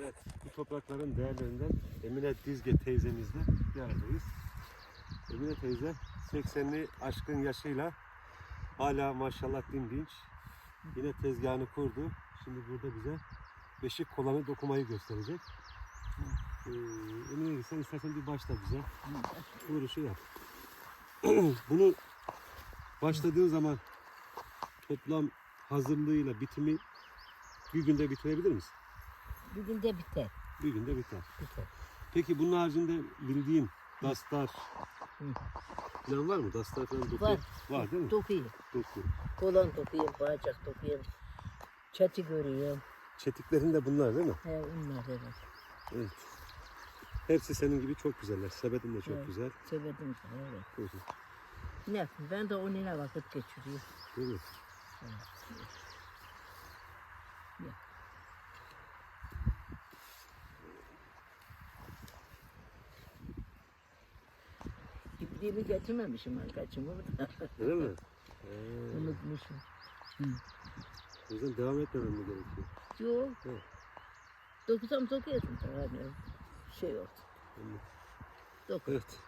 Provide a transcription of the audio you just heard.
Evet, bu toprakların değerlerinden Emine Dizge teyzemizle bir aradayız. Emine teyze 80'li aşkın yaşıyla hala maşallah dimdinç. Yine tezgahını kurdu. Şimdi burada bize beşik kolanı dokumayı gösterecek. Ee, Emine sen istersen bir başla bize. Vuruşu yap. Bunu başladığın zaman toplam hazırlığıyla bitimi bir günde bitirebilir misin? Bir günde biter. Bir günde biter. Biter. Peki bunun haricinde bildiğin dastar falan var mı? Dastar falan doku Var. var değil mi? Dokuyum. Doku. Kolon dokuyum, bacak dokuyum. Çatı görüyorum. Çetiklerin de bunlar değil mi? He onlar evet. Evet. Hepsi senin gibi çok güzeller. Sebetin de çok Evet. güzel. Sevedim evet. Hı hı. Ne yapayım ben de onunla vakit geçiriyorum. Değil mi? İpliğimi getirmemişim arkadaşım burada. Öyle mi? Ee, Unutmuşum. o yüzden devam etmemem mi gerekiyor? Yok. Evet. Dokusam dokuyordum tabii. Şey. Anladım. Doku. Evet.